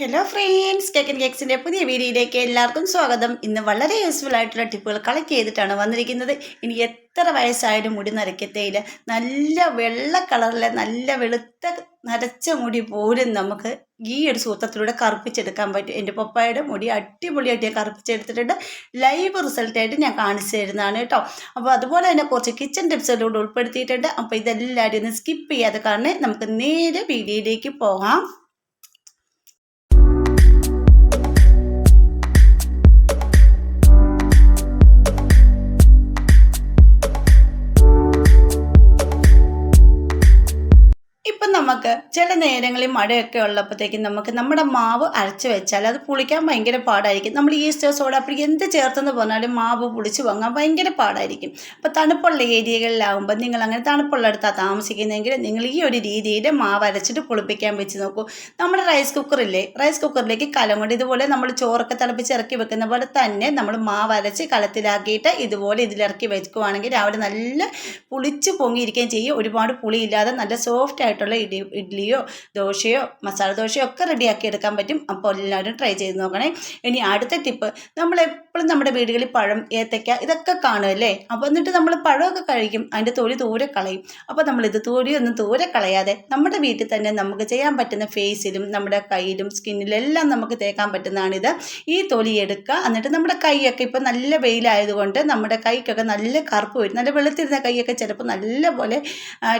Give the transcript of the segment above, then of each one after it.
Hello friends കേക്കൻ കേക്സിന്റെ പുതിയ വീഡിയോയിലേക്ക് എല്ലാവർക്കും സ്വാഗതം. ഇന്ന് വളരെ യൂസ്ഫുൾ ആയിട്ടുള്ള ടിപ്പുകൾ കളക്ട് ചെയ്തിട്ടാണ് വന്നിരിക്കുന്നത്. ഇനി എത്ര വയസ്സായാലും മുടി നരയ്ക്കത്തേയില്ല. നല്ല വെള്ള കളറിലെ നല്ല വെളുത്ത നരച്ച മുടി പോലും നമുക്ക് ഈ ഒരു സൂത്രത്തിലൂടെ കറുപ്പിച്ചെടുക്കാൻ പറ്റും. എന്റെ പപ്പായുടെ മുടി അടിപൊളിയായിട്ട് ഞാൻ കറുപ്പിച്ചെടുത്തിട്ടുണ്ട്. ലൈവ് റിസൾട്ടായിട്ട് ഞാൻ കാണിച്ചു തരുന്നതാണ് കേട്ടോ. അപ്പോൾ അതുപോലെ തന്നെ കുറച്ച് കിച്ചൺ ടിപ്സിലൂടെ ഉൾപ്പെടുത്തിയിട്ടുണ്ട്. അപ്പോൾ ഇതെല്ലാവരും ഒന്ന് സ്കിപ്പ് ചെയ്യാതെ കാരണം നമുക്ക് നേരെ വീഡിയോയിലേക്ക് പോകാം. നമുക്ക് ചില നേരങ്ങളിൽ മഴയൊക്കെ ഉള്ളപ്പോഴത്തേക്കും നമുക്ക് നമ്മുടെ മാവ് അരച്ച് വെച്ചാൽ അത് പുളിക്കാൻ ഭയങ്കര പാടായിരിക്കും. നമ്മൾ ഈസ്റ്റർ സോഡാപ്പൊടി എന്ത് ചേർത്തെന്ന് പറഞ്ഞാലും മാവ് പുളിച്ച് വാങ്ങാൻ ഭയങ്കര പാടായിരിക്കും. അപ്പോൾ തണുപ്പുള്ള ഏരിയകളിലാവുമ്പോൾ നിങ്ങൾ അങ്ങനെ തണുപ്പുള്ള അടുത്താണ് താമസിക്കുന്നതെങ്കിൽ നിങ്ങൾ ഈ ഒരു രീതിയിൽ മാവ് അരച്ചിട്ട് പുളിപ്പിക്കാൻ വെച്ച് നോക്കൂ. നമ്മുടെ റൈസ് കുക്കറില്ലേ റൈസ് കുക്കറിലേക്ക് കലം കൊണ്ട് ഇതുപോലെ നമ്മൾ ചോറൊക്കെ തിളപ്പിച്ച് ഇറക്കി വെക്കുന്ന പോലെ തന്നെ നമ്മൾ മാവ് അരച്ച് കലത്തിലാക്കിയിട്ട് ഇതുപോലെ ഇതിലിറക്കി വെക്കുവാണെങ്കിൽ രാവിലെ നല്ല പുളിച്ച് പൊങ്ങിയിരിക്കുകയും ചെയ്യും. ഒരുപാട് പുളിയില്ലാതെ നല്ല സോഫ്റ്റ് ആയിട്ടുള്ള ഇഡി ഇഡ്ഡലിയോ ദോശയോ മസാല ദോശയോ ഒക്കെ റെഡിയാക്കി എടുക്കാൻ പറ്റും. അപ്പോൾ എല്ലാവരും ട്രൈ ചെയ്ത് നോക്കണേ. ഇനി അടുത്ത ടിപ്പ് നമ്മൾ എപ്പോഴും നമ്മുടെ വീടുകളിൽ പഴം ഏത്തക്ക ഇതൊക്കെ കാണുമല്ലേ അപ്പോൾ എന്നിട്ട് നമ്മൾ പഴമൊക്കെ കഴിക്കും. അതിന്റെ തൊലി ദൂരെ കളയും. അപ്പോൾ നമ്മൾ ഇത് തൊലിയൊന്നും ദൂരെ കളയാതെ നമ്മുടെ വീട്ടിൽ തന്നെ നമുക്ക് ചെയ്യാൻ പറ്റുന്ന ഫേസിലും നമ്മുടെ കയ്യിലും സ്കിന്നിലും എല്ലാം നമുക്ക് തേക്കാൻ പറ്റുന്നതാണിത് ഈ തൊലി എടുക്കുക. എന്നിട്ട് നമ്മുടെ കൈയൊക്കെ ഇപ്പോൾ നല്ല വെയിലായതുകൊണ്ട് നമ്മുടെ കൈക്കൊക്കെ നല്ല കറുപ്പ് വരും. നല്ല വെളുത്തിരുന്ന കൈയൊക്കെ ചിലപ്പോൾ നല്ലപോലെ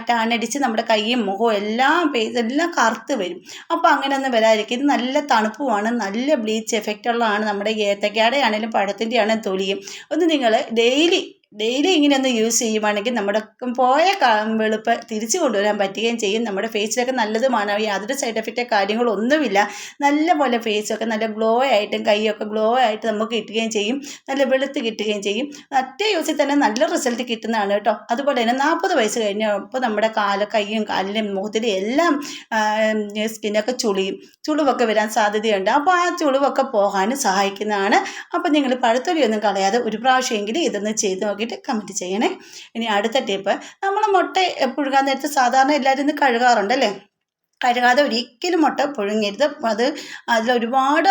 ടാണടിച്ച് നമ്മുടെ കൈയും മുഖവും എല്ലാം ഫേസ് എല്ലാം കറുത്ത് വരും. അപ്പോൾ അങ്ങനെ ഒന്നും വരാതിരിക്കും ഇത് നല്ല തണുപ്പുമാണ് നല്ല ബ്ലീച്ച് എഫക്റ്റ് ഉള്ളതാണ് നമ്മുടെ ഏത്തക്കാടെ ആണെങ്കിലും പഴത്തിന്റെ ആണെങ്കിലും തൊലിയും. ഒന്ന് നിങ്ങൾ ഡെയിലി ഡെയിലി ഇങ്ങനെ ഒന്ന് യൂസ് ചെയ്യുവാണെങ്കിൽ നമ്മുടെ പോയ വെളുപ്പ് തിരിച്ചു കൊണ്ടുവരാൻ പറ്റുകയും ചെയ്യും. നമ്മുടെ ഫേസിലൊക്കെ നല്ലതുമാണ്. യാതൊരു സൈഡ് എഫക്റ്റ് കാര്യങ്ങളൊന്നുമില്ല. നല്ല പോലെ ഫേസൊക്കെ നല്ല ഗ്ലോ ആയിട്ടും കൈയൊക്കെ ഗ്ലോ ആയിട്ട് നമുക്ക് കിട്ടുകയും ചെയ്യും. നല്ല വെളുത്ത് കിട്ടുകയും ചെയ്യും. ഒറ്റ യൂസിൽ തന്നെ നല്ല റിസൾട്ട് കിട്ടുന്നതാണ് കേട്ടോ. അതുപോലെ തന്നെ നാൽപ്പത് വയസ്സ് കഴിഞ്ഞപ്പോൾ നമ്മുടെ കാല കൈയും കാലിലും മുഖത്തിലും എല്ലാം സ്കിന്നൊക്കെ ചുളിയും. ചുളിവൊക്കെ വരാൻ സാധ്യതയുണ്ട്. അപ്പോൾ ആ ചുളിവൊക്കെ പോകാനും സഹായിക്കുന്നതാണ്. അപ്പോൾ നിങ്ങൾ പഴുത്തൊലിയൊന്നും കളയാതെ ഒരു പ്രാവശ്യമെങ്കിലും ഇതൊന്ന് ചെയ്ത് നോക്കിയിട്ട് കമന്റ് ചെയ്യണേ. ഇനി അടുത്ത ടിപ്പ് നമ്മൾ മുട്ട പുഴുകാൻ നേരത്ത് സാധാരണ എല്ലാവരും ഇന്ന് കഴുകാറുണ്ടല്ലേ? കഴുകാതെ ഒരിക്കലും മുട്ട പുഴുങ്ങരുത്. അത് അതിലൊരുപാട്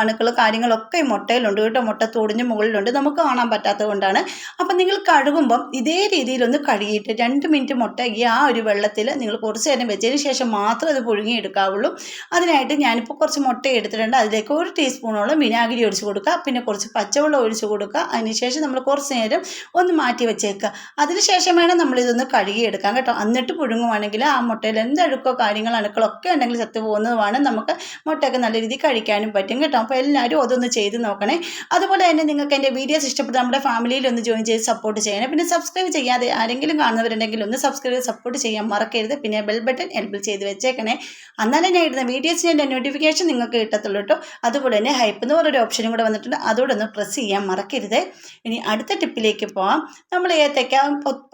അണുക്കൾ കാര്യങ്ങളൊക്കെ ഈ മുട്ടയിലുണ്ട്. കേട്ടോ മുട്ട തൊടിഞ്ഞ് മുകളിലുണ്ട്. നമുക്ക് കാണാൻ പറ്റാത്തത് കൊണ്ടാണ്. അപ്പം നിങ്ങൾ കഴുകുമ്പം ഇതേ രീതിയിലൊന്ന് കഴുകിയിട്ട് രണ്ട് മിനിറ്റ് മുട്ട ഈ ആ ഒരു വെള്ളത്തിൽ നിങ്ങൾ കുറച്ച് നേരം വെച്ചതിന് ശേഷം മാത്രം അത് പുഴുങ്ങിയെടുക്കാവുള്ളൂ. അതിനായിട്ട് ഞാനിപ്പോൾ കുറച്ച് മുട്ട എടുത്തിട്ടുണ്ട്. അതിലേക്ക് ഒരു ടീസ്പൂണോളം വിനാഗിരി ഒഴിച്ച് കൊടുക്കുക. പിന്നെ കുറച്ച് പച്ചവെള്ളം ഒഴിച്ച് കൊടുക്കുക. അതിനുശേഷം നമ്മൾ കുറച്ച് നേരം ഒന്ന് മാറ്റി വെച്ചേക്കുക. അതിനുശേഷം വേണം നമ്മളിതൊന്ന് കഴുകിയെടുക്കാം കേട്ടോ എന്നിട്ട് പുഴുങ്ങുവാണെങ്കിൽ ആ മുട്ടയിൽ എന്തഴുക്കോ കാര്യങ്ങൾ അണുക്കളൊക്കെ ഉണ്ടെങ്കിൽ ചത്തു പോകുന്നതുമാണ് നമുക്ക് മുട്ടയൊക്കെ നല്ല രീതിയിൽ കഴിക്കാനും പറ്റും കേട്ടോ. അപ്പോൾ എല്ലാവരും അതൊന്ന് ചെയ്ത് നോക്കണേ. അതുപോലെ തന്നെ നിങ്ങൾക്ക് എന്റെ വീഡിയോസ് ഇഷ്ടപ്പെട്ട് നമ്മുടെ ഫാമിലിയിൽ ഒന്ന് ജോയിൻ ചെയ്ത് സപ്പോർട്ട് ചെയ്യണേ. പിന്നെ സബ്സ്ക്രൈബ് ചെയ്യാതെ ആരെങ്കിലും കാണുന്നവരുണ്ടെങ്കിൽ ഒന്ന് സബ്സ്ക്രൈബ് സപ്പോർട്ട് ചെയ്യാൻ മറക്കരുത്. പിന്നെ ബെൽ ബട്ടൺ എനബിൾ ചെയ്ത് വെച്ചേക്കണേ. അന്നാലും ഞാൻ ഇടുന്ന വീഡിയോസിന്റെ നോട്ടിഫിക്കേഷൻ നിങ്ങൾക്ക് കിട്ടത്തുള്ളൂ കേട്ടോ. അതുപോലെ തന്നെ ഹൈപ്പ് എന്ന് പറഞ്ഞൊരു ഓപ്ഷനും കൂടെ വന്നിട്ടുണ്ട്. അതോടൊന്ന് പ്രസ് ചെയ്യാൻ മറക്കരുത്. ഇനി അടുത്ത ടിപ്പിലേക്ക് പോവാം. നമ്മൾ ഏത്തയ്ക്ക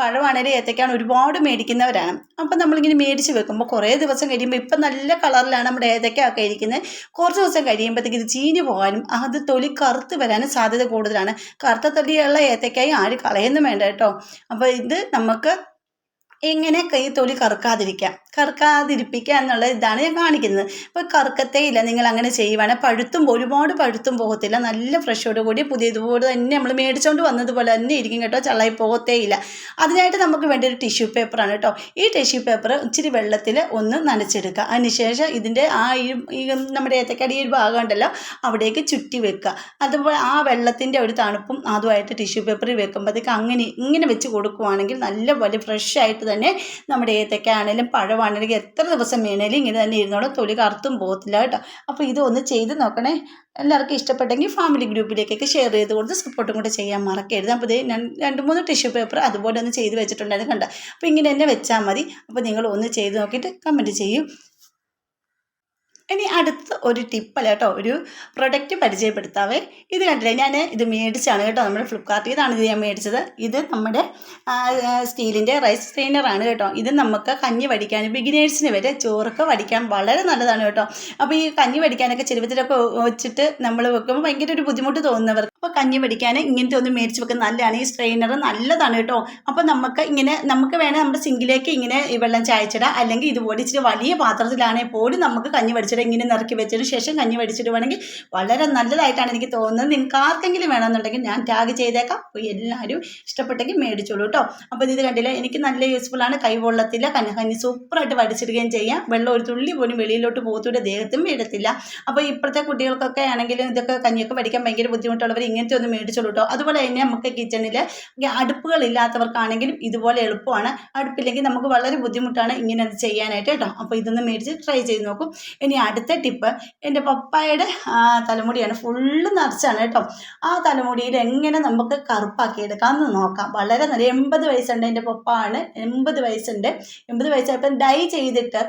പഴമാണേലും ഏത്തയ്ക്കാണ് ഒരുപാട് മേടിക്കുന്നവരാണ്. അപ്പം നമ്മളിങ്ങനെ മേടിച്ച് വെക്കുമ്പോൾ കുറേ ദിവസം കഴിയുമ്പോൾ ഇപ്പം നല്ല കളറിലാണ് നമ്മുടെ ഏതൊക്കെയൊക്കെ ഇരിക്കുന്നത്. കുറച്ച് ദിവസം കഴിയുമ്പോഴത്തേക്ക് ഇത് ചീഞ്ഞു പോകാനും അത് തൊലി കറുത്ത് വരാനും സാധ്യത കൂടുതലാണ്. കറുത്ത തൊലിയുള്ള ഏത്തക്കായി ആര് കളയുന്നു വേണ്ട കേട്ടോ. അപ്പോൾ ഇത് നമുക്ക് എങ്ങനെ കൈ തൊലി കറുക്കാതിരിക്കാം. കറുക്കാതിരിപ്പിക്കുക എന്നുള്ള ഇതാണ് ഞാൻ കാണിക്കുന്നത്. ഇപ്പോൾ കറുക്കത്തേ ഇല്ല നിങ്ങൾ അങ്ങനെ ചെയ്യുവാണെങ്കിൽ പഴുത്തും ഒരുപാട് പഴുത്തും പോകത്തില്ല. നല്ല ഫ്രഷോട് കൂടി പുതിയതുപോലെ തന്നെ നമ്മൾ മേടിച്ചുകൊണ്ട് വന്നതുപോലെ തന്നെ ഇരിക്കും കേട്ടോ ചള്ളായി പോകത്തേ ഇല്ല. അതിനായിട്ട് നമുക്ക് വേണ്ട ഒരു ടിഷ്യൂ പേപ്പറാണ് കേട്ടോ. ഈ ടിഷ്യൂ പേപ്പർ ഇച്ചിരി വെള്ളത്തിൽ ഒന്ന് നനച്ചെടുക്കുക. അതിനുശേഷം ഇതിന്റെ ആ ഈ നമ്മുടെ ഏത്തക്കടി ഒരു ഭാഗം ഉണ്ടല്ലോ അവിടേക്ക് ചുറ്റി വെക്കുക. അതുപോലെ ആ വെള്ളത്തിന്റെ ഒരു തണുപ്പും അതുമായിട്ട് ടിഷ്യൂ പേപ്പറിൽ വെക്കുമ്പോഴത്തേക്ക് അങ്ങനെ ഇങ്ങനെ വെച്ച് കൊടുക്കുവാണെങ്കിൽ നല്ലപോലെ ഫ്രഷ് ആയിട്ട് തന്നെ നമ്മുടെ ഏത്തക്ക ആണെങ്കിലും പഴമാണെങ്കിലും എത്ര ദിവസം വീണേലും ഇങ്ങനെ തന്നെ ഇരുന്നോളൂ തൊലി കറുത്തും പോകത്തില്ല കേട്ടോ. അപ്പോൾ ഇതൊന്ന് ചെയ്ത് നോക്കണേ. എല്ലാവർക്കും ഇഷ്ടപ്പെട്ടെങ്കിൽ ഫാമിലി ഗ്രൂപ്പിലേക്കൊക്കെ ഷെയർ ചെയ്ത് കൊടുത്ത് സപ്പോർട്ടും കൂടെ ചെയ്യാൻ മറക്കരുത്. അപ്പോൾ ഇത് രണ്ട് മൂന്ന് ടിഷ്യൂ പേപ്പർ അതുപോലെ ഒന്ന് ചെയ്ത് വെച്ചിട്ടുണ്ടായിരുന്നു കണ്ട. അപ്പോൾ ഇങ്ങനെ തന്നെ വെച്ചാൽ മതി. അപ്പോൾ നിങ്ങൾ ഒന്ന് ചെയ്ത് നോക്കിയിട്ട് കമന്റ് ചെയ്യും. ഇനി അടുത്ത ഒരു ടിപ്പല്ല കേട്ടോ ഒരു പ്രൊഡക്റ്റ് പരിചയപ്പെടുത്താവേ. ഇത് കണ്ടില്ലേ ഞാൻ ഇത് മേടിച്ചാണ് കേട്ടോ നമ്മുടെ ഫ്ലിപ്കാർട്ടിൽ നിന്നാണ് ഇത് ഞാൻ മേടിച്ചത്. ഇത് നമ്മുടെ സ്റ്റീലിന്റെ റൈസ് സ്ട്രെയിനറാണ് കേട്ടോ. ഇത് നമുക്ക് കഞ്ഞി വടിക്കാൻ ബിഗിനേഴ്സിന് വരെ ചോറൊക്കെ വടിക്കാൻ വളരെ നല്ലതാണ് കേട്ടോ. അപ്പോൾ ഈ കഞ്ഞി വടിക്കാനൊക്കെ ചെരുവത്തിലൊക്കെ വെച്ചിട്ട് നമ്മൾ വെക്കുമ്പോൾ ഭയങ്കര ഒരു ബുദ്ധിമുട്ട് തോന്നുന്നവർക്ക്. അപ്പോൾ കഞ്ഞി വടിക്കാൻ ഇങ്ങനത്തെ ഒന്ന് മേടിച്ച് വെക്കുന്നത് നല്ലതാണ്. ഈ സ്ട്രെയിനർ നല്ലതാണ് കേട്ടോ. അപ്പോൾ നമുക്ക് ഇങ്ങനെ നമുക്ക് വേണേൽ നമ്മുടെ സിങ്കിലേക്ക് ഇങ്ങനെ വെള്ളം ചായച്ചിടാം. അല്ലെങ്കിൽ ഇതുപോലെ ഇച്ചിരി വലിയ പാത്രത്തിലാണെങ്കിൽ പോലും നമുക്ക് കഞ്ഞി പഠിച്ചിടാം ഇങ്ങനെ നിറക്കി വെച്ചതിന് ശേഷം കഞ്ഞി പഠിച്ചിടുവാണെങ്കിൽ വളരെ നല്ലതായിട്ടാണ് എനിക്ക് തോന്നുന്നത്. നിങ്ങൾക്ക് ആർക്കെങ്കിലും വേണമെന്നുണ്ടെങ്കിൽ ഞാൻ ടാഗ് ചെയ്തേക്കാം. അപ്പോൾ എല്ലാവരും ഇഷ്ടപ്പെട്ടെങ്കിൽ മേടിച്ചോളൂ കേട്ടോ. അപ്പോൾ ഇത് കണ്ടില്ല എനിക്ക് നല്ല യൂസ്ഫുൾ ആണ്. കൈ പൊള്ളത്തില്ല കഞ്ഞി കഞ്ഞി സൂപ്പറായിട്ട് വടിച്ചിടുകയും ചെയ്യാം. വെള്ളം ഒരു തുള്ളി പോലും വെളിയിലോട്ട് പോത്തൂടെ ദേഹത്തും വീഴത്തില്ല അപ്പോൾ ഇപ്പോഴത്തെ കുട്ടികൾക്കൊക്കെ ആണെങ്കിലും ഇതൊക്കെ കഞ്ഞിയൊക്കെ പഠിക്കാൻ ഭയങ്കര ബുദ്ധിമുട്ടുള്ളവർ ഇങ്ങനത്തെ ഒന്ന് മേടിച്ചോളൂ കേട്ടോ. അതുപോലെ തന്നെ നമുക്ക് കിച്ചണിൽ അടുപ്പുകളില്ലാത്തവർക്കാണെങ്കിലും ഇതുപോലെ എളുപ്പമാണ്. അടുപ്പില്ലെങ്കിൽ നമുക്ക് വളരെ ബുദ്ധിമുട്ടാണ് ഇങ്ങനെ അത് ചെയ്യാനായിട്ട് കേട്ടോ. അപ്പോൾ ഇതൊന്ന് മേടിച്ച് ട്രൈ ചെയ്ത് നോക്കും. ഇനി അടുത്ത ടിപ്പ് എന്റെ പപ്പായുടെ തലമുടിയാണ് ഫുള്ള് നിറച്ചാണ് കേട്ടോ. ആ തലമുടിയിൽ എങ്ങനെ നമുക്ക് കറുപ്പാക്കി എടുക്കാമെന്ന് നോക്കാം. വളരെ നല്ല എൺപത് വയസ്സുണ്ട് എന്റെ പപ്പാണ്. എൺപത് വയസ്സുണ്ട്. എൺപത് വയസ്സായപ്പോൾ ഡൈ ചെയ്തിട്ട്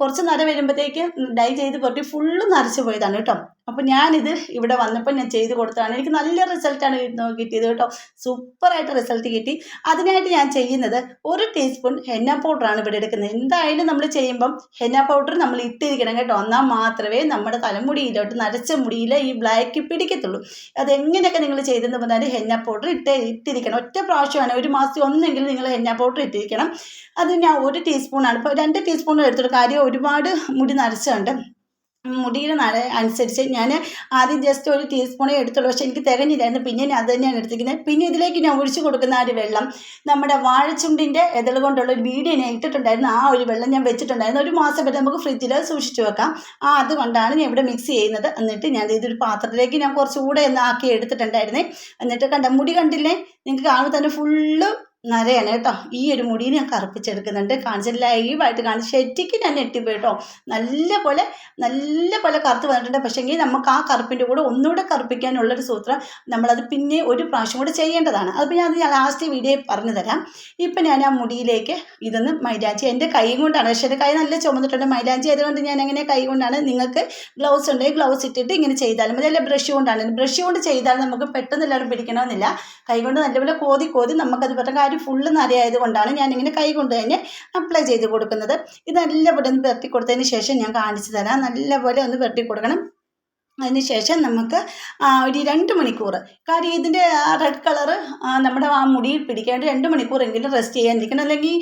കുറച്ച് നര വരുമ്പോഴത്തേക്ക് ഡൈ ചെയ്ത് പൊട്ടി ഫുള്ള് നിറച്ച് പോയതാണ് കേട്ടോ. അപ്പോൾ ഞാനിത് ഇവിടെ വന്നപ്പോൾ ഞാൻ ചെയ്ത് കൊടുത്തതാണ്. എനിക്ക് നല്ല റിസൾട്ടാണ് കിട്ടിയത് കേട്ടോ. സൂപ്പറായിട്ട് റിസൾട്ട് കിട്ടി. അതിനായിട്ട് ഞാൻ ചെയ്യുന്നത് ഒരു ടീസ്പൂൺ ഹെന്ന പൗഡറാണ് ഇവിടെ എടുക്കുന്നത്. എന്തായാലും നമ്മൾ ചെയ്യുമ്പം ഹെന്ന പൗഡർ നമ്മൾ ഇട്ടിരിക്കണം കേട്ടോ. എന്നാൽ മാത്രമേ നമ്മുടെ തലമുടിയിലോട്ട് നരച്ച മുടിയിൽ ഈ ബ്ലാക്ക് പിടിക്കത്തുള്ളൂ. അതെങ്ങനെയൊക്കെ നിങ്ങൾ ചെയ്തെന്ന് പറഞ്ഞാൽ ഹെന്ന പൗഡർ ഇട്ട് ഇട്ടിരിക്കണം. ഒറ്റ പ്രാവശ്യമാണ് ഒരു മാസം ഒന്നെങ്കിലും നിങ്ങൾ ഹെന്ന പൗഡർ ഇട്ടിരിക്കണം. അത് ഞാൻ ഒരു ടീസ്പൂണാണ് ഇപ്പോൾ രണ്ട് ടീസ്പൂൺ എടുത്തിട്ട് കാര്യം ഒരുപാട് മുടി നരച്ചുണ്ട് മുടിയുടെ നട അനുസരിച്ച് ഞാൻ ആദ്യം ജസ്റ്റ് ഒരു ടീസ്പൂണേ എടുത്തുള്ളൂ. പക്ഷേ എനിക്ക് തികഞ്ഞില്ലായിരുന്നു. പിന്നെ ഞാൻ അത് തന്നെയാണ് എടുത്തിരിക്കുന്നത്. പിന്നെ ഇതിലേക്ക് ഞാൻ ഒഴിച്ചു കൊടുക്കുന്ന ആ ഒരു വെള്ളം നമ്മുടെ വാഴച്ചുണ്ടിന്റെ ഇതൾ കൊണ്ടുള്ള ഒരു വീഡിയോ ഞാൻ ഇട്ടിട്ടുണ്ടായിരുന്നു. ആ ഒരു വെള്ളം ഞാൻ വെച്ചിട്ടുണ്ടായിരുന്നു. ഒരു മാസം വരെ നമുക്ക് ഫ്രിഡ്ജിൽ സൂക്ഷിച്ചു വെക്കാം. ആ അതുകൊണ്ടാണ് ഞാൻ ഇവിടെ മിക്സ് ചെയ്യുന്നത്. എന്നിട്ട് ഞാൻ ഇതൊരു പാത്രത്തിലേക്ക് ഞാൻ കുറച്ചുകൂടെ ഒന്ന് ആക്കി എടുത്തിട്ടുണ്ടായിരുന്നേ. എന്നിട്ട് കണ്ട മുടി കണ്ടില്ലേ? നിങ്ങൾക്ക് കാണുമ്പോൾ തന്നെ ഫുള്ള് നരയാണ് കേട്ടോ. ഈ ഒരു മുടി ഞാൻ കറുപ്പിച്ചെടുക്കുന്നുണ്ട്. കാണിച്ച ലൈവായിട്ട് കാണിച്ച് ശരിക്കും ഞാൻ ഞെട്ടിപ്പോയി കേട്ടോ. നല്ല പോലെ നല്ല പോലെ കറുത്ത് വന്നിട്ടുണ്ട്. പക്ഷേങ്കിൽ നമുക്ക് ആ കറുപ്പിന്റെ കൂടെ ഒന്നുകൂടെ കറുപ്പിക്കാനുള്ളൊരു സൂത്രം നമ്മളത് പിന്നെ ഒരു പ്രാവശ്യം കൂടെ ചെയ്യേണ്ടതാണ്. അതിപ്പോൾ ഞാൻ അത് ലാസ്റ്റ് വീഡിയോ പറഞ്ഞു തരാം. ഇപ്പം ഞാൻ ആ മുടിയിലേക്ക് ഇതൊന്ന് മൈലാഞ്ചി എന്റെ കൈ കൊണ്ടാണ്. പക്ഷേ എന്റെ കൈ നല്ല ചുമന്നിട്ടുണ്ട്. മൈലാഞ്ചി ആയതുകൊണ്ട് ഞാൻ അങ്ങനെ കൈ കൊണ്ടാണ്? നിങ്ങൾക്ക് ഗ്ലൗസ് ഉണ്ടെങ്കിൽ ഗ്ലൗസ് ഇട്ടിട്ട് ഇങ്ങനെ ചെയ്താലും മതി. അല്ല ബ്രഷ് കൊണ്ടാണ്. ബ്രഷ് കൊണ്ട് ചെയ്താൽ നമുക്ക് പെട്ടെന്ന് എല്ലാവരും പിടിക്കണമെന്നില്ല. കൈ കൊണ്ട് നല്ലപോലെ കോതി കോതി നമുക്കത് പറ്റും കാര്യം ഫുള്ള് നരയായത് കൊണ്ടാണ് ഞാനിങ്ങനെ കൈ കൊണ്ട് തന്നെ അപ്ലൈ ചെയ്ത് കൊടുക്കുന്നത്. ഇത് നല്ലപോലെ ഒന്ന് പുരട്ടി കൊടുത്തതിന് ശേഷം ഞാൻ കാണിച്ചു തരാം. നല്ലപോലെ ഒന്ന് വെട്ടി കൊടുക്കണം. അതിന് ശേഷം നമുക്ക് ഒരു രണ്ട് മണിക്കൂർ കാര്യം ഇതിന്റെ റെഡ് കളറ് നമ്മുടെ ആ മുടിയിൽ പിടിക്കാണ്ട് രണ്ട് മണിക്കൂറെങ്കിലും റെസ്റ്റ് ചെയ്യാണ്ടിരിക്കണം അല്ലെങ്കിൽ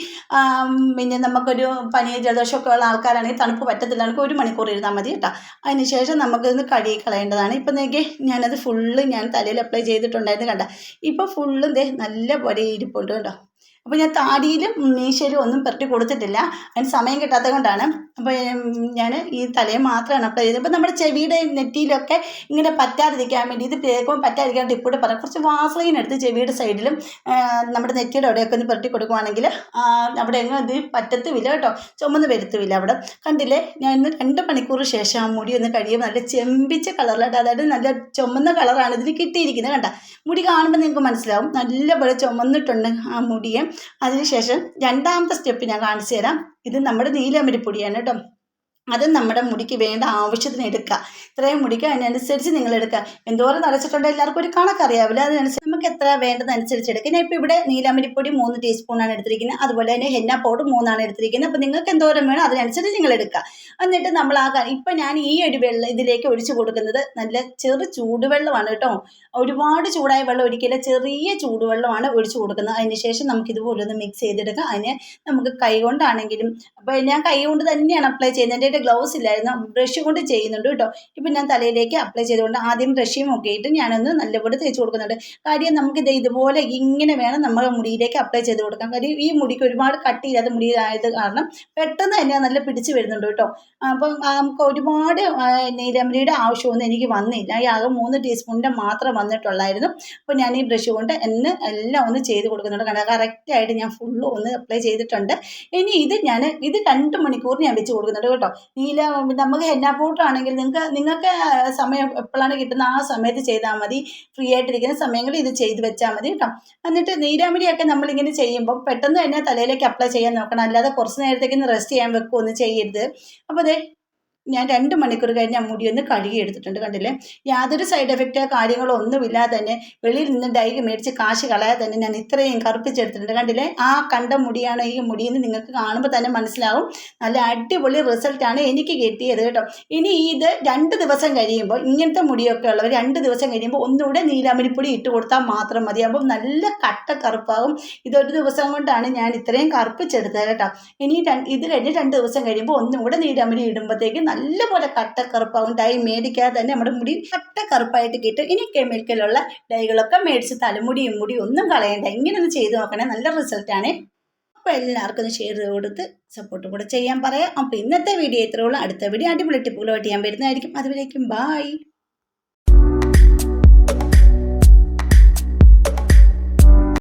പിന്നെ നമുക്കൊരു പനി ജലദോഷമൊക്കെ ഉള്ള ആൾക്കാരാണെങ്കിൽ തണുപ്പ് പറ്റത്തില്ല. നമുക്ക് ഒരു മണിക്കൂർ ഇരുന്നാൽ മതി കേട്ടോ. അതിന് ശേഷം നമുക്കിത് കഴുകി കളയേണ്ടതാണ് ഇപ്പം നോക്കി ഞാനത് ഫുള്ള് ഞാൻ തലയിൽ അപ്ലൈ ചെയ്തിട്ടുണ്ടായിരുന്നു കണ്ട. ഇപ്പോൾ ഫുള്ളും ദേ നല്ല പോലെ ഇരിപ്പുണ്ട് കേട്ടോ അപ്പോൾ ഞാൻ താടിയിലും മീശയിലും ഒന്നും പെരട്ടി കൊടുത്തിട്ടില്ല. അതിന് സമയം കിട്ടാത്തത് കൊണ്ടാണ്. അപ്പോൾ ഞാൻ ഈ തലയെ മാത്രമാണ് അപ്ലൈ ചെയ്തത്. അപ്പോൾ നമ്മുടെ ചെവിയുടെ നെറ്റിയിലൊക്കെ ഇങ്ങനെ പറ്റാതിരിക്കാൻ വേണ്ടി ഇത് തേക്കുമ്പോൾ പറ്റാതിരിക്കാൻ ഇപ്പോൾ പറയാം. കുറച്ച് വാസലൈൻ എടുത്ത് ചെവിയുടെ സൈഡിലും നമ്മുടെ നെറ്റിയുടെ അവിടെയൊക്കെ ഒന്ന് പെരട്ടി കൊടുക്കുവാണെങ്കിൽ അവിടെ എങ്ങും ഇത് പറ്റത്തുമില്ല കേട്ടോ. ചുമന്ന് വരുത്തുമില്ല അവിടെ. കണ്ടില്ലേ? ഞാൻ ഇന്ന് രണ്ട് മണിക്കൂർ ശേഷം ആ മുടി ഒന്ന് കഴിയുമ്പോൾ നല്ല ചെമ്പിച്ച കളറിലായിട്ട് അതായത് നല്ല ചുമന്ന കളറാണ് ഇതിന് കിട്ടിയിരിക്കുന്നത് കണ്ട. മുടി കാണുമ്പോൾ നിങ്ങൾക്ക് മനസ്സിലാവും. നല്ലപോലെ ചുമന്നിട്ടുണ്ട് ആ മുടിയെ. അതിനുശേഷം രണ്ടാമത്തെ സ്റ്റെപ്പ് ഞാൻ കാണിച്ചു തരാം ഇത് നമ്മുടെ നീലമരിപ്പൊടിയാണ് കേട്ടോ. അത് നമ്മുടെ മുടിക്ക് വേണ്ട ആവശ്യത്തിന് എടുക്കുക. ഇത്രയും മുടിക്ക് അതിനനുസരിച്ച് നിങ്ങൾ എടുക്കുക. എന്തോരം നിറച്ചിട്ടുണ്ടോ എല്ലാവർക്കും ഒരു കണക്കറിയാവില്ല അതിനനുസരിച്ച് നമുക്ക് എത്ര വേണ്ടതനുസരിച്ച് എടുക്കുക. ഞാൻ ഇപ്പോൾ ഇവിടെ നീലാമരിപ്പൊടി മൂന്ന് ടീസ്പൂണാണ് എടുത്തിരിക്കുന്നത്. അതുപോലെ തന്നെ ഹെന്ന പൗഡർ മൂന്നാണ് എടുത്തിരിക്കുന്നത്. അപ്പോൾ നിങ്ങൾക്ക് എന്തോരം വേണം അതിനനുസരിച്ച് നിങ്ങൾ എടുക്കുക. എന്നിട്ട് നമ്മൾ ആ ഇപ്പം ഞാൻ ഈ ഒരു വെള്ളം ഇതിലേക്ക് ഒഴിച്ചു കൊടുക്കുന്നത് നല്ല ചെറു ചൂടുവെള്ളമാണ് കേട്ടോ. ഒരുപാട് ചൂടായ വെള്ളം ഒരിക്കലും ചെറിയ ചൂടുവെള്ളമാണ് ഒഴിച്ചു കൊടുക്കുന്നത്. അതിനുശേഷം നമുക്ക് ഇതുപോലെ ഒന്ന് മിക്സ് ചെയ്തെടുക്കാം അതിന് നമുക്ക് കൈ കൊണ്ടാണെങ്കിലും അപ്പോൾ ഞാൻ കൈ കൊണ്ട് തന്നെയാണ് അപ്ലൈ ചെയ്യുന്നത്. എന്റെ ഗ്ലൗസ് ഇല്ലായിരുന്നു. ബ്രഷ് കൊണ്ട് ചെയ്യുന്നുണ്ട് കേട്ടോ. ഇപ്പം ഞാൻ തലയിലേക്ക് അപ്ലൈ ചെയ്തുകൊണ്ട് ആദ്യം ബ്രഷും ഒക്കെ ഇട്ട് ഞാനൊന്ന് നല്ലപോലെ തേച്ച് കൊടുക്കുന്നുണ്ട്. കാര്യം നമുക്ക് ഇത് ഇതുപോലെ ഇങ്ങനെ വേണം നമ്മൾ മുടിയിലേക്ക് അപ്ലൈ ചെയ്ത് കൊടുക്കാൻ. കാര്യം ഈ മുടിക്ക് ഒരുപാട് കട്ടിയില്ലാത്ത മുടിയായത് കാരണം പെട്ടെന്ന് തന്നെ നല്ല പിടിച്ച് വരുന്നുണ്ട് കേട്ടോ. അപ്പം നമുക്ക് ഒരുപാട് നീലമരിയുടെ ആവശ്യമൊന്നും എനിക്ക് വന്നില്ല. ഈ ആകെ മൂന്ന് ടീസ്പൂണിന്റെ മാത്രം വന്നിട്ടുള്ളായിരുന്നു. അപ്പോൾ ഞാൻ ഈ ബ്രഷ് കൊണ്ട് എന്നെ എല്ലാം ഒന്ന് ചെയ്ത് കൊടുക്കുന്നുണ്ട്. കാരണം കറക്റ്റായിട്ട് ഞാൻ ഫുള്ള് ഒന്ന് അപ്ലൈ ചെയ്തിട്ടുണ്ട്. ഇനി ഇത് ഞാൻ ഇത് രണ്ട് മണിക്കൂർ ഞാൻ വെച്ച് കൊടുക്കുന്നുണ്ട് കേട്ടോ. നീല നമുക്ക് ഹെന്ന പൂട്ടാണെങ്കിൽ നിങ്ങൾക്ക് നിങ്ങൾക്ക് സമയം എപ്പോഴാണ് കിട്ടുന്ന ആ സമയത്ത് ചെയ്താൽ മതി. ഫ്രീ ആയിട്ടിരിക്കുന്ന സമയങ്ങളിൽ ഇത് ചെയ്ത് വെച്ചാൽ മതി കേട്ടോ. എന്നിട്ട് നീരാമിടിയൊക്കെ നമ്മളിങ്ങനെ ചെയ്യുമ്പോൾ പെട്ടെന്ന് തന്നെ തലയിലേക്ക് അപ്ലൈ ചെയ്യാൻ നോക്കണം. അല്ലാതെ കുറച്ച് നേരത്തേക്ക് റെസ്റ്റ് ചെയ്യാൻ വെക്കുകയൊന്നും ചെയ്യരുത്. അപ്പോൾ അതെ ഞാൻ രണ്ട് മണിക്കൂർ കഴിഞ്ഞ് ആ മുടി ഒന്ന് കഴുകി എടുത്തിട്ടുണ്ട് കണ്ടില്ലേ? യാതൊരു സൈഡ് എഫക്റ്റോ കാര്യങ്ങളോ ഒന്നുമില്ലാതെ തന്നെ വെളിയിൽ നിന്ന് ഡൈ മേടിച്ച് കാശ് കളയാതെ തന്നെ ഞാൻ ഇത്രയും കറുപ്പിച്ചെടുത്തിട്ടുണ്ട് കണ്ടില്ലേ? ആ കണ്ട മുടിയാണ് ഈ മുടിയെന്ന് നിങ്ങൾക്ക് കാണുമ്പോൾ തന്നെ മനസ്സിലാവും. നല്ല അടിപൊളി റിസൾട്ടാണ് എനിക്ക് കിട്ടിയത് കേട്ടോ. ഇനി ഇത് രണ്ട് ദിവസം കഴിയുമ്പോൾ ഇങ്ങനത്തെ മുടിയൊക്കെ ഉള്ളവർ രണ്ട് ദിവസം കഴിയുമ്പോൾ ഒന്നുകൂടെ നീലാമരിപ്പൊടി ഇട്ട് കൊടുത്താൽ മാത്രം മതിയാകുമ്പോൾ നല്ല കട്ട കറുപ്പാകും. ഇതൊരു ദിവസം കൊണ്ടാണ് ഞാൻ ഇത്രയും കറുപ്പിച്ചെടുത്തത് കേട്ടോ. ഇനി ഇത് കഴിഞ്ഞ് രണ്ട് ദിവസം കഴിയുമ്പോൾ ഒന്നും കൂടെ നീലാമരി ഇടുമ്പോഴത്തേക്ക് നല്ലപോലെ കട്ട കറുപ്പാകും ഡൈ മേടിക്കാതെ തന്നെ നമ്മുടെ മുടി കട്ട കറുപ്പായിട്ട് കിട്ടും. ഇനി കെമിക്കലുള്ള ഡൈകളൊക്കെ മേടിച്ച് തലമുടിയും മുടി ഒന്നും കളയണ്ട. ഇങ്ങനെ ഒന്ന് ചെയ്ത് നോക്കണേ. നല്ല റിസൾട്ടാണ് അപ്പോൾ എല്ലാവർക്കും ഷെയർ കൊടുത്ത് സപ്പോർട്ട് കൂടെ ചെയ്യാൻ പറയാം. അപ്പോൾ ഇന്നത്തെ വീഡിയോ ഇത്രയുള്ളൂ അടുത്ത വീഡിയോ അടിപൊളി ടിപ്പുകളുമായിട്ട് ഞാൻ വരുന്നതായിരിക്കും. അതുവരേക്കും ബായ്